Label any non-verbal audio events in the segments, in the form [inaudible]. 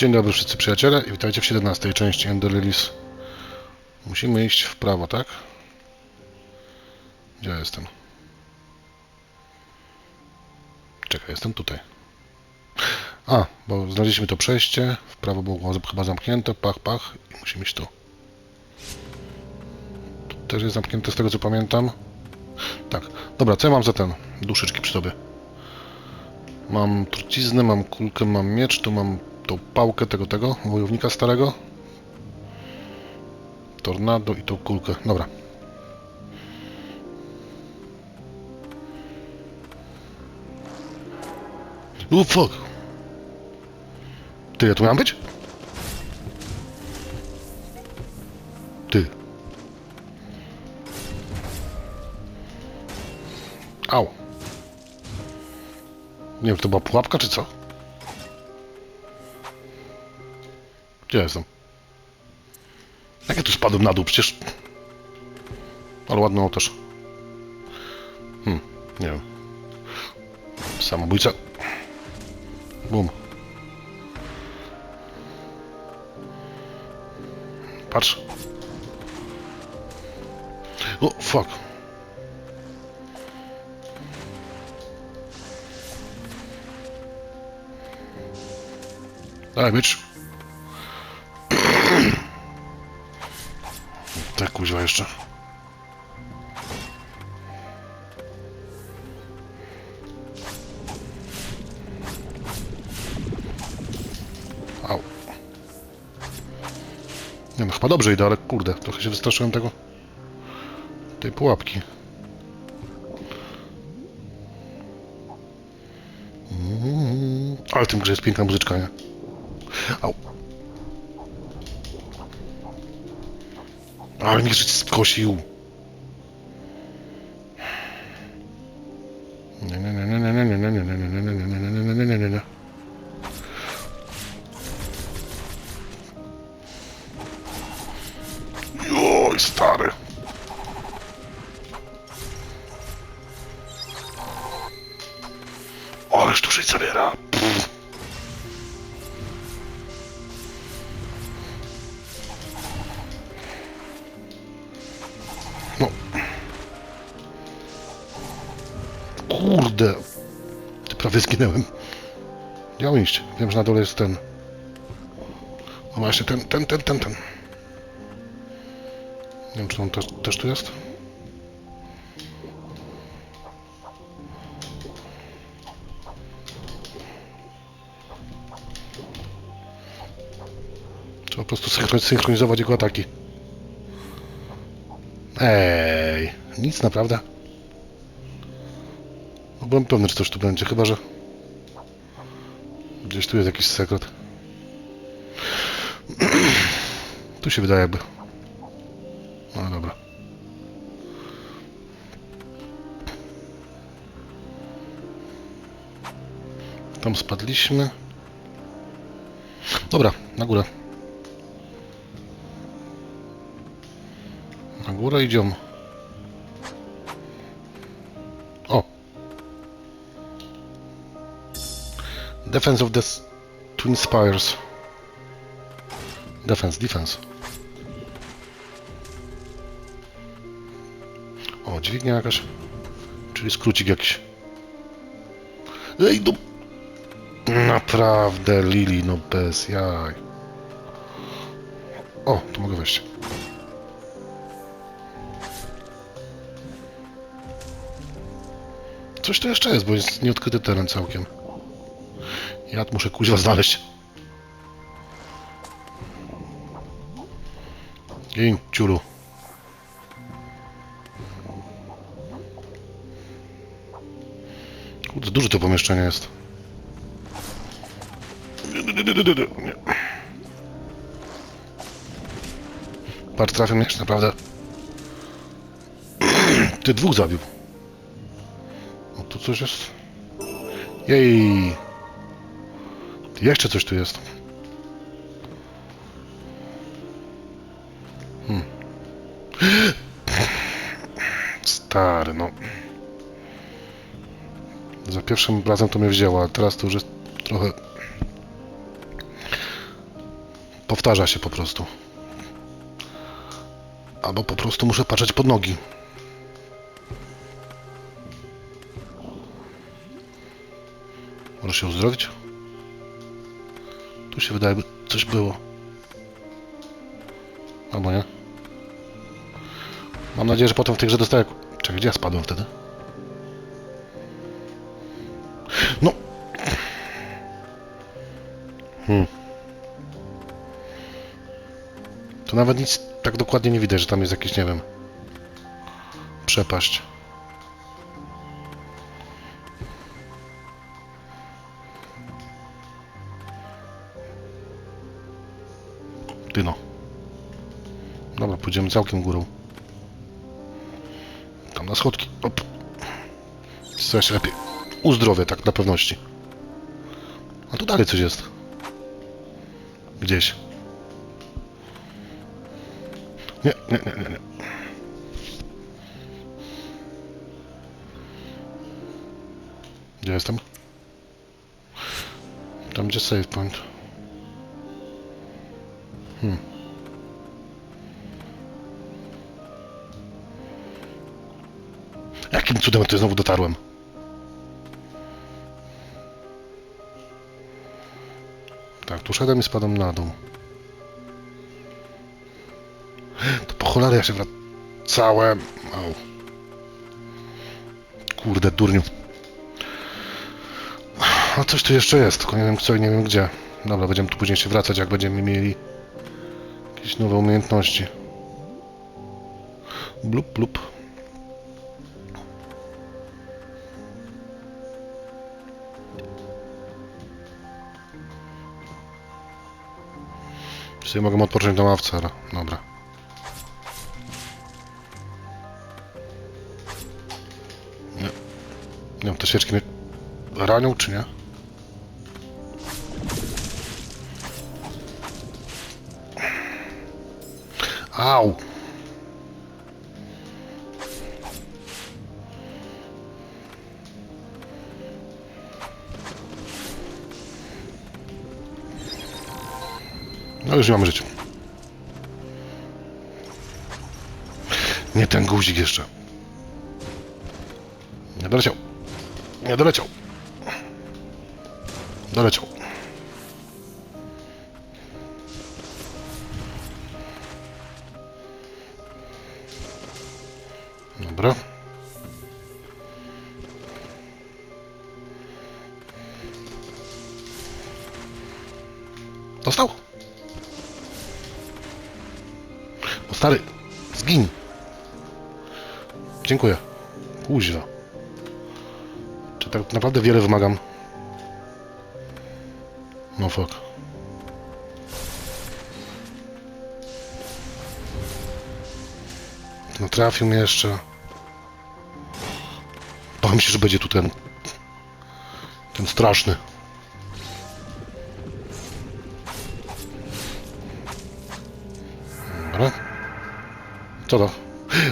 Dzień dobry wszyscy przyjaciele i witajcie w 17 części Ender. Musimy iść w prawo, tak? Gdzie ja jestem? Czekaj, jestem tutaj. A, bo znaleźliśmy to przejście. W prawo było chyba zamknięte. Pach, pach. I musimy iść tu. Tu też jest zamknięte z tego co pamiętam. Tak. Dobra, co ja mam za ten? Duszyczki przy sobie. Mam truciznę, mam kulkę, mam miecz, tu mam tą pałkę tego, tego, wojownika starego. Tornado i tą kulkę. Dobra. O, fuck. Ty, ja tu miałem być? Ty. Au. Nie wiem, to była pułapka, czy co? Gdzie jestem? Jak ja tu spadłem na dół? Przecież... Ale ładną też. Hmm, nie wiem. Samobójca. Bum. Patrz. O, fuck. Daj, być. Kuźwa jeszcze. Au. Nie no, chyba dobrze idę, ale kurde, trochę się wystraszyłem tego... tej pułapki. Mm, Ale w tym grze jest piękna muzyczka, nie? Au. Nie, nie, nie, nie. Oj, stary. Ależ tu żyć zabiera. Prawie zginęłem. Ja mam iść. Wiem, że na dole jest ten. No właśnie, ten, ten, ten, ten, ten. Nie wiem, czy on też, też tu jest? Trzeba po prostu synchro- synchronizować jego ataki. Ej, nic naprawdę. Byłem pewny, że coś tu będzie, chyba że... Gdzieś tu jest jakiś sekret. [clears throat] tu się wydaje jakby. No dobra. Tam spadliśmy. Dobra, na górę. Na górę idziemy. Defense of the Twin Spires. Defense, defense. O, dźwignia jakaś. Czyli skrócik jakiś. Ej, no... Naprawdę, Lili, no bez jaj. O, tu mogę wejść. Coś tu jeszcze jest, bo jest nieodkryty teren całkiem. Ja tu muszę kuźwa znaleźć. Gin, ciulu. Kurde, duże to pomieszczenie jest. Nie. Patrz, trafię mnie, naprawdę. Ty dwóch zabił. O, tu coś jest. Jej. Jeszcze coś tu jest. Hmm. Stary, no. Za pierwszym razem to mnie wzięło, a teraz to już jest trochę Powtarza się po prostu. Albo po prostu muszę patrzeć pod nogi. Może się uzdrowić? Tu się wydaje, coś było. Albo nie? Mam nadzieję, że potem w tej grze dostaję... Czekaj, gdzie ja spadłem wtedy? No! Hmm. To nawet nic tak dokładnie nie widać, że tam jest jakiś, nie wiem... Przepaść. Ty no. Dobra, pójdziemy całkiem górą. Tam na schodki. Op. Co się lepiej. Uzdrowię, tak na pewności. A tu dalej coś jest. Gdzieś. Nie, nie, nie, nie. nie. Gdzie jestem? Tam gdzie save point. Hmm. Jakim cudem tu znowu dotarłem? Tak, tu szedłem i spadłem na dół. To po cholerę ja się wracałem. Au. Kurde, durniu. A coś tu jeszcze jest, tylko nie wiem co i nie wiem gdzie. Dobra, będziemy tu później się wracać, jak będziemy mieli jakieś nowe umiejętności. Blup, blup. Czy ja mogę odpocząć na ławce, ale dobra. Nie. Nie wiem, te świeczki mnie ranią, czy nie? Au! No już życia. Nie ten guzik jeszcze. Nie doleciał. Nie doleciał. Doleciał. Dobra. Dostał? O stary, zgin. Dziękuję. Kuźwa. Czy tak naprawdę wiele wymagam? No fuck. No trafił mnie jeszcze. Bałem się, że będzie tu ten... Ten straszny. Dobra. Co to?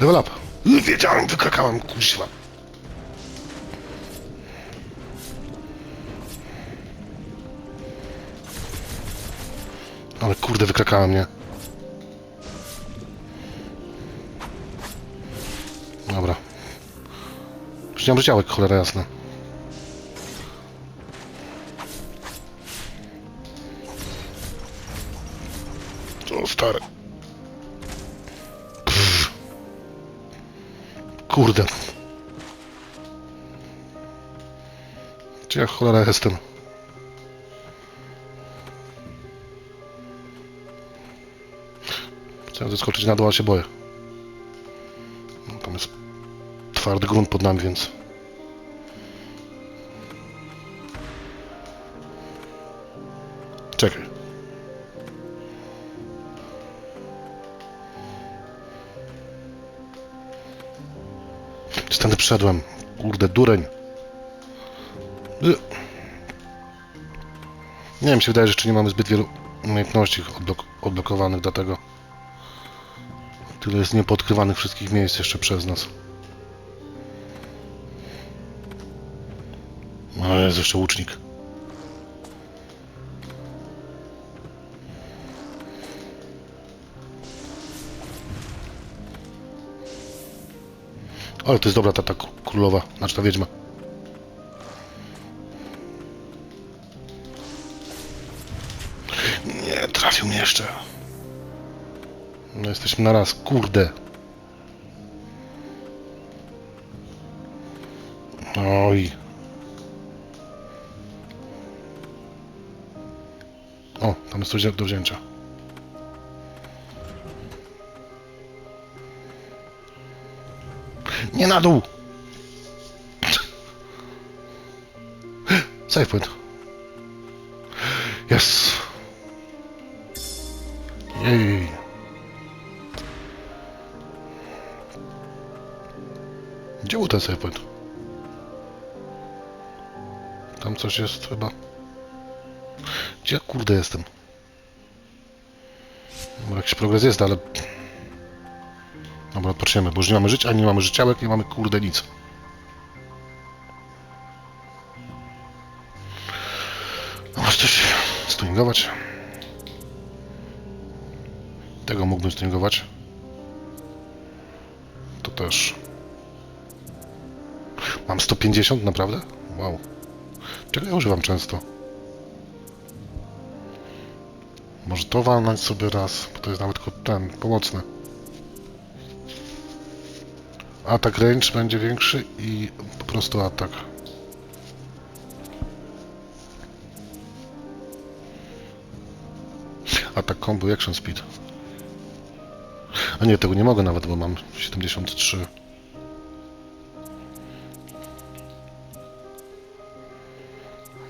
Level up. Wiedziałem, wykrakałem, kuźwa. Ale kurde, wykrakałem, nie? Już nie mam życiałek, cholera jasna. Co stary. Pff. Kurde. Czy ja cholera jestem? Chciałem zeskoczyć na dół, ale się boję. Twardy grunt pod nami, więc... Czekaj. Stąd przyszedłem. Kurde, dureń. Nie wiem, się wydaje, że jeszcze nie mamy zbyt wielu umiejętności odblok odblokowanych, dlatego tyle jest niepodkrywanych wszystkich miejsc jeszcze przez nas. O jest jeszcze łucznik. Ale to jest dobra ta, ta królowa, znaczy ta wiedźma. Nie, trafił mnie jeszcze. No jesteśmy na raz, kurde. Oj. Tam jest coś do wzięcia. Nie na dół! Save point. Yes! Jej! Gdzie był ten save point? Tam coś jest chyba. Gdzie kurde jestem? Bo jakiś progres jest, ale... Dobra, odpoczniemy, bo już nie mamy życia, ani nie mamy życiałek, nie mamy kurde nic. No, Masz coś stuningować? Tego mógłbym stuningować. To też. Mam 150, naprawdę? Wow. Czego ja używam często? To walnąć sobie raz, bo to jest nawet ten, pomocny. Atak range będzie większy i po prostu atak. Atak combo action speed. A nie, tego nie mogę nawet, bo mam 73.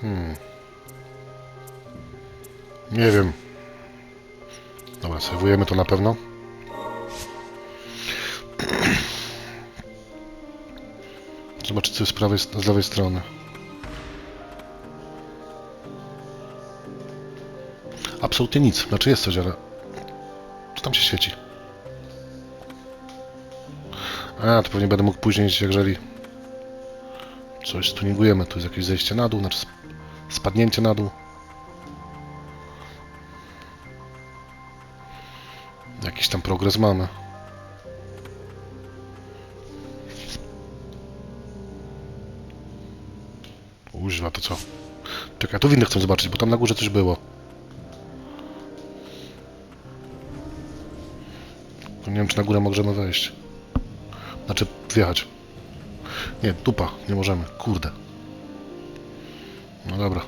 Hmm. Nie wiem. Dobra, sejwujemy to na pewno. [clears throat] Zobaczyć co jest z, prawej, z lewej strony. Absolutnie nic. Znaczy jest coś, ale... Co tam się świeci? A, to pewnie będę mógł później, jeżeli... Coś stuningujemy. Tu jest jakieś zejście na dół, znaczy sp- spadnięcie na dół. Tam progres mamy. Używa to co? Czekaj, tu winny chcę zobaczyć, bo tam na górze coś było. Nie wiem, czy na górę możemy wejść. Znaczy, wjechać. Nie, dupa, nie możemy. Kurde. No dobra.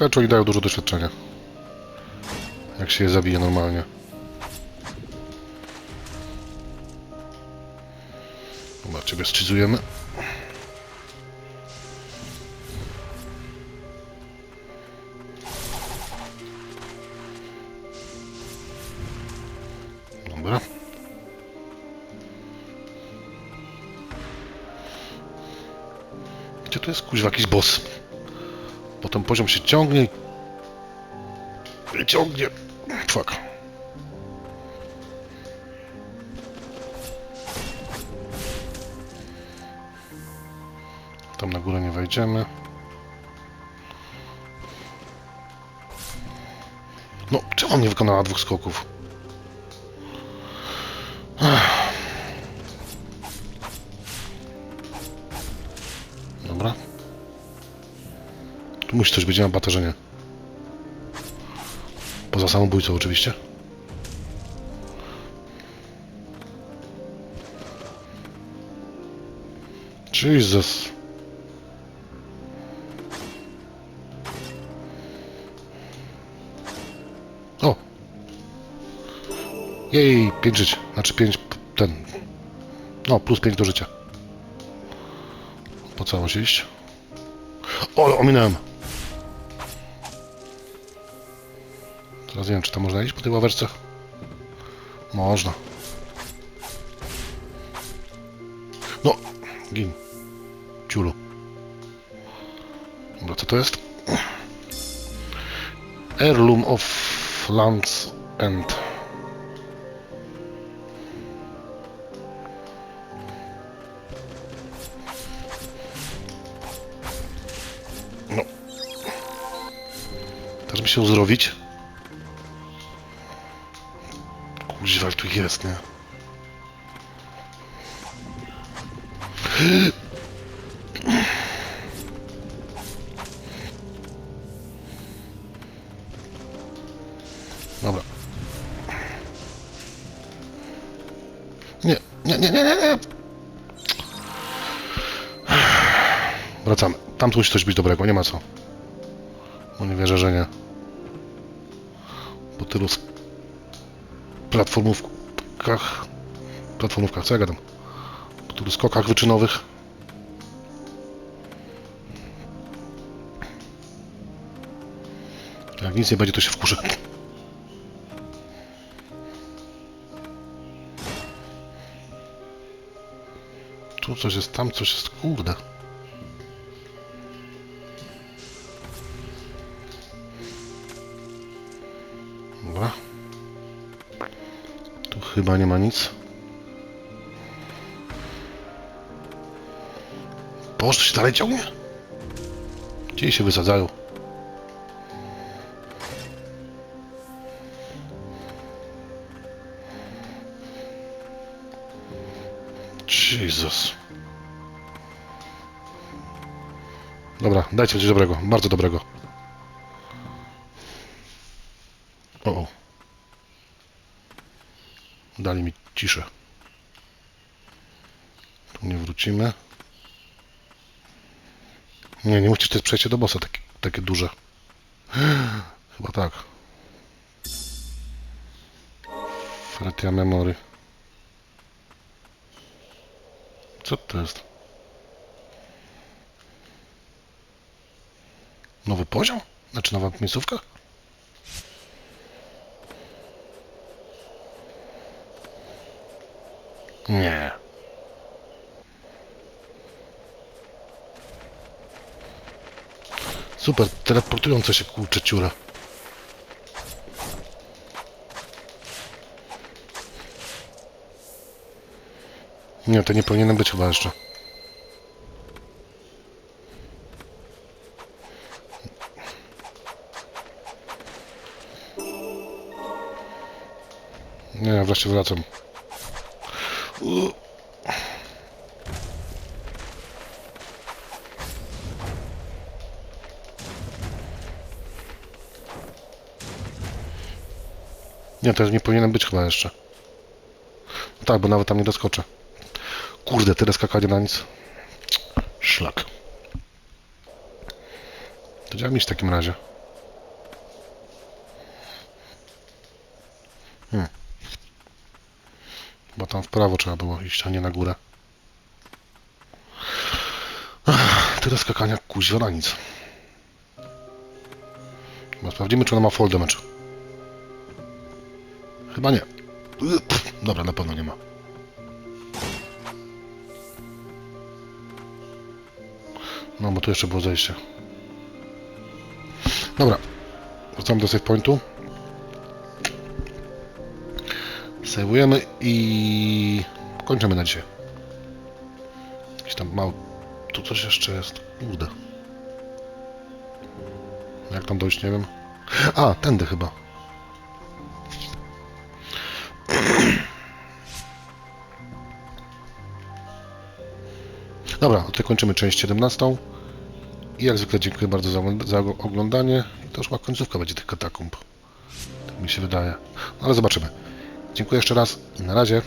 Oni dają dużo doświadczenia. Jak się je zabije normalnie. Dobra, ciebie sczyzujemy. Dobra. Gdzie to jest kuźwa jakiś boss? Potem poziom się ciągnie i ciągnie. Fuck. Tam na górę nie wejdziemy. No, czemu on nie wykonała dwóch skoków? Musi coś być na baterze, Poza samobójcą oczywiście. Jesus. O! Jej, 5 żyć. Znaczy 5 ten. No, plus 5 do życia. Po musi iść? O, ominąłem. Teraz nie wiem, czy tam można iść po tej ławeczce? Można. No, gin. Ciulu. Dobra, co to jest? Heirloom of Lands End. No, się uzdrowić. Jak tu jest, nie? Dobra. Nie, nie, nie, nie, nie. Wracamy. Tam musi coś być dobrego, nie ma co. Bo nie wierzę, że nie. Po tylu platformówkach... Platformówkach, co ja gadam? Tylu skokach wyczynowych. Jak nic nie będzie, to się wkurzę. Tu coś jest, tam coś jest, kurde. Chyba nie ma nic. Boże, się dalej ciągnie? Gdzie się wysadzają? Jezus. Dobra, dajcie coś dobrego, bardzo dobrego. Dali mi ciszę. Tu nie wrócimy. Nie, nie musisz, to jest przejście do bossa, takie, takie duże. [gasps] Chyba tak. Fretia Memory. Co to jest? Nowy poziom? Znaczy nowa miejscówka? Nie. Super, teleportujące się kurcze ciura. Nie, to nie powinienem być chyba jeszcze. Nie, wreszcie wracam. Nie, to nie powinienem być chyba jeszcze. No tak, bo nawet tam nie doskoczę. Kurde, tyle skakania na nic. Szlak. To działa mi w takim razie. Hmm. Bo tam w prawo trzeba było iść, a nie na górę. Ach, Tyle skakania, kuźwa na nic. Chyba sprawdzimy, czy ona ma fall damage. Chyba nie. Pff, Dobra, na pewno nie ma. No, bo tu jeszcze było zejście. Dobra. Wracamy do save pointu. Sejwujemy i kończymy na dzisiaj. Jakiś tam mały... Tu coś jeszcze jest. Kurde. Jak tam dojść, nie wiem. A, tędy chyba. [clears throat] Dobra, tutaj kończymy część 17. I jak zwykle dziękuję bardzo za, ogląd- za oglądanie. I to już chyba końcówka będzie tych katakumb. Tak mi się wydaje. No ale zobaczymy. Dziękuję jeszcze raz i na razie.